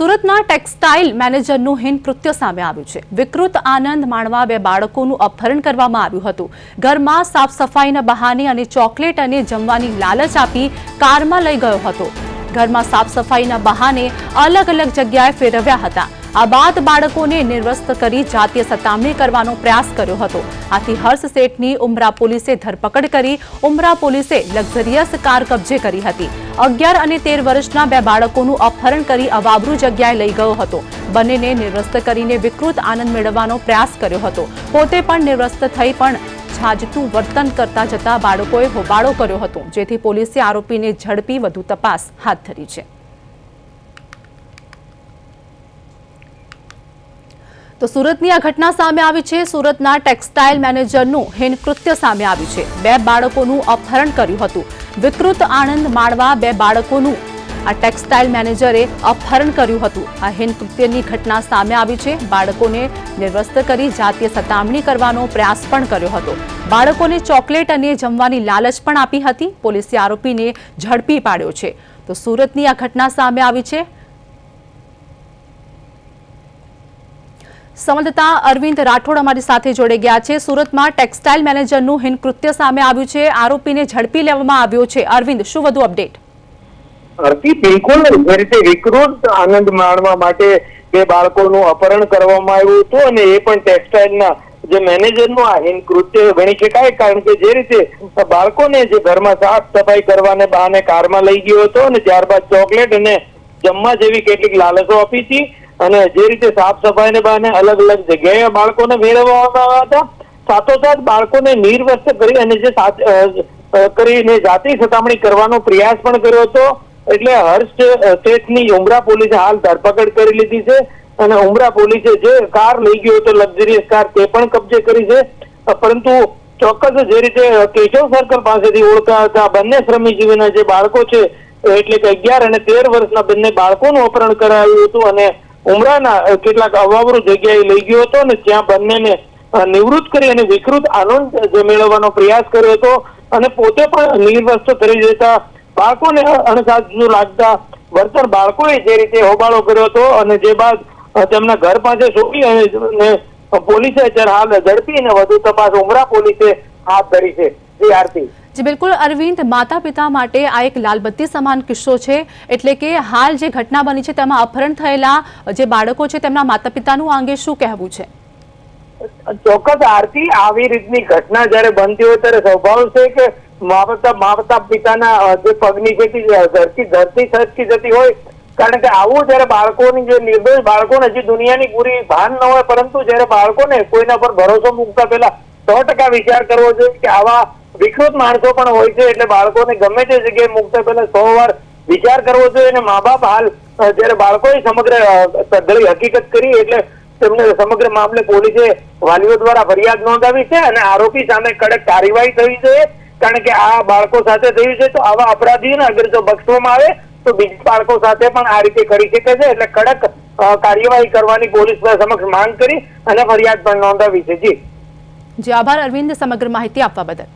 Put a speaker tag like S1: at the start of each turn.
S1: સુરતના ટેક્સટાઇલ મેનેજરનું હિન કૃત્ય સામે આવ્યું છે. વિકૃત આનંદ માણવા બે બાળકોનું અપહરણ કરવામાં આવ્યું હતું. ઘરમાં સાફ સફાઈના બહાને અને ચોકલેટ અને જમવાની લાલચ આપી કારમાં લઈ ગયો હતો. ઘરમાં સાફ સફાઈના બહાને અલગ અલગ જગ્યાએ ફેરવ્યા હતા. આ બાદ બાળકોને નિર્વસ્ત કરી જાતીય સતામણી કરવાનો પ્રયાસ કર્યો હતો. આથી હર્ષ શેઠની ઉમરા પોલીસે ધરપકડ કરી, ઉમરા પોલીસે લક્ઝરિયસ કાર કબજે કરી હતી. અગિયાર અને તેર વર્ષના બે બાળકોનું અપહરણ કરી અવાબરૂ જગ્યાએ લઈ ગયો હતો. બંનેને નિર્વસ્ત કરીને વિકૃત આનંદ મેળવવાનો પ્રયાસ કર્યો હતો. પોતે પણ નિર્વસ્ત થઈ પણ છાજતું વર્તન કરતા જતા બાળકોએ હોબાળો કર્યો હતો, જેથી પોલીસે આરોપીને ઝડપી વધુ તપાસ હાથ ધરી છે. તો સુરતની આ ઘટના સામે આવી છે. સુરતના ટેક્સટાઇલ મેનેજરનું હીન કૃત્ય સામે આવ્યું છે. બે બાળકોનું અપહરણ કર્યું હતું. વિકૃત આનંદ માણવા બે બાળકોનું આ ટેક્સટાઇલ મેનેજરે અપહરણ કર્યું હતું. આ હીન કૃત્યની ઘટના સામે આવી છે. બાળકોને નિર્વસ્ત કરી જાતીય સતામણી કરવાનો પ્રયાસ પણ કર્યો હતો. બાળકોને ચોકલેટ અને જમવાની લાલચ પણ આપી હતી. પોલીસે આરોપીને ઝડપી પાડ્યો છે. તો સુરતની આ ઘટના સામે આવી છે. સંવાદદાતા અરવિંદ રાઠોડ અમારી સાથે જોડાઈ ગયા છે. સુરતમાં ટેક્સટાઇલ મેનેજરનું હિન સામે આવ્યું છે. આરોપીને ઝડપી લેવામાં આવ્યો છે. અરવિંદ, શું વધુ અપડેટ?
S2: બિલકુલ જે રીતે વિકૃત આનંદ માણવા માટે બે બાળકોનું અપહરણ કરવામાં આવ્યું હતું અને એ પણ ટેક્સટાઇલના જે મેનેજરનું આ હીન કૃત્ય ગણી શકાય કારણ કે જે રીતે બાળકોને જે ઘરમાં સાફ સફાઈ કરવાને બહાને કારમાં લઈ ગયો હતો અને ત્યારબાદ ચોકલેટ અને જમવા જેવી કેટલીક લાલચો આપી હતી. અને જે રીતે સાફ સફાઈને બહાને અલગ અલગ જગ્યાએ બાળકોને મેળવવામાં આવ્યા હતા, સાથોસાથ બાળકોને નિર્વસ્ત કરી અને જે કરીને જાતિ સતામણી કરવાનો પ્રયાસ પણ કર્યો હતો. એટલે હર્ષ શેઠની ઉમરા પોલીસે હાલ ધરપકડ કરી લીધી છે અને ઉમરા પોલીસે જે કાર લઈ ગયો હતો, લક્ઝરિયસ કાર, તે પણ કબજે કરી છે. પરંતુ ચોક્કસ જે રીતે કેશવ સર્કલ પાસેથી ઓળખાતા બંને શ્રમજીવીના જે બાળકો છે એટલે કે અગિયાર અને તેર વર્ષના બંને બાળકોનું અપહરણ કરાયું હતું અને ઉમરાના કેટલાક અવાવરૂ જગ્યાએ લઈ ગયો હતો અને ત્યાં બંનેને નિવૃત્ત કરી અને વિકૃત આનંદ મેળવવાનો પ્રયાસ કર્યો હતો અને પોતે પણ નિર્વસ્ત કરી જતા બાળકોને અણસાજુ લાગતા વર્તન બાળકોએ જે રીતે હોબાળો કર્યો હતો અને જે બાદ તેમના ઘર પાસે શોધી અને પોલીસે હાલ ઝડપી અને વધુ તપાસ ઉમરા પોલીસે હાથ ધરી છે. જી આરતી.
S1: જી, બિલકુલ, અરવિંદ માતા પિતા માટે આ એક લાલબત્તી સમાન કિસ્સો છે. એટલે કે હાલ જે ઘટના બની છે, તેમાં અપહરણ થયેલા જે બાળકો છે, તેમના માતા પિતાનું આ શું કહેવું છે?
S2: ચોક્કસ, આરતી, આવી રીતની ઘટના જ્યારે બનતી હોય, ત્યારે સ્વભાવ છે કે માતા માતા પિતાના જે પગની જેથી ધરતી ધરતી સરકી જતી હોય. કારણ કે આવું જ્યારે બાળકોની જે નિર્દોષ બાળકોને હજી દુનિયાની પૂરી ભાન ન હોય, પરંતુ જ્યારે બાળકોને કોઈના પર ભરોસો મૂકતા પહેલા સો ટકા વિચાર કરવો જોઈએ કે આવા વિકૃત માણસો પણ હોય છે એટલે બાળકોને ગમે તે જગ્યાએ મૂકતા પહેલા સો વાર વિચાર કરવો જોઈએ અને મા બાપ હાલ જયારે બાળકોએ સમગ્ર સઘળી હકીકત કરી એટલે તેમને સમગ્ર મામલે પોલીસે વાલીઓ દ્વારા ફરિયાદ નોંધાવી છે અને આરોપી સામે કડક કાર્યવાહી થવી જોઈએ. કારણ કે આ બાળકો સાથે થયું છે તો આવા અપરાધીઓને અગર જો બક્ષવામાં આવે તો બીજા બાળકો સાથે પણ આ રીતે કરી શકે છે એટલે કડક કાર્યવાહી કરવાની પોલીસ સમક્ષ માંગ કરી અને ફરિયાદ પણ નોંધાવી છે. જી.
S1: જી, આભાર અરવિંદ સમગ્ર માહિતી આપવા બદલ.